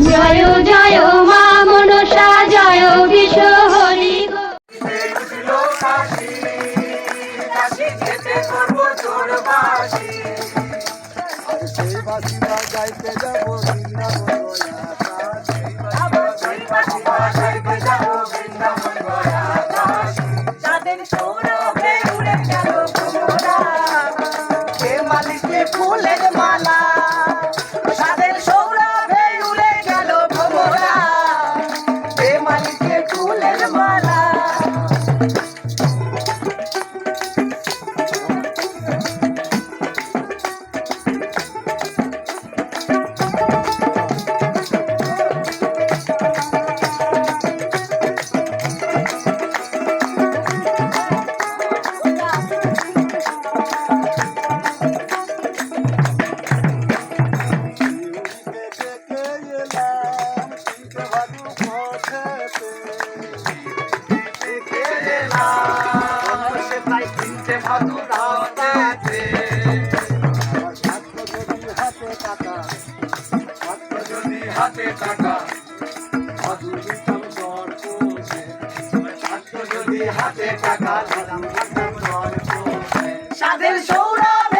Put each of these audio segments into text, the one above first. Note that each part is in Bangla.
জয় জয় মা মনসা, জয় বিশ্ব হরি গো। আর সেই বাসিরা যাইতে যাব ফুলের মালা হাতে টাকা মধুর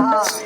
Ah.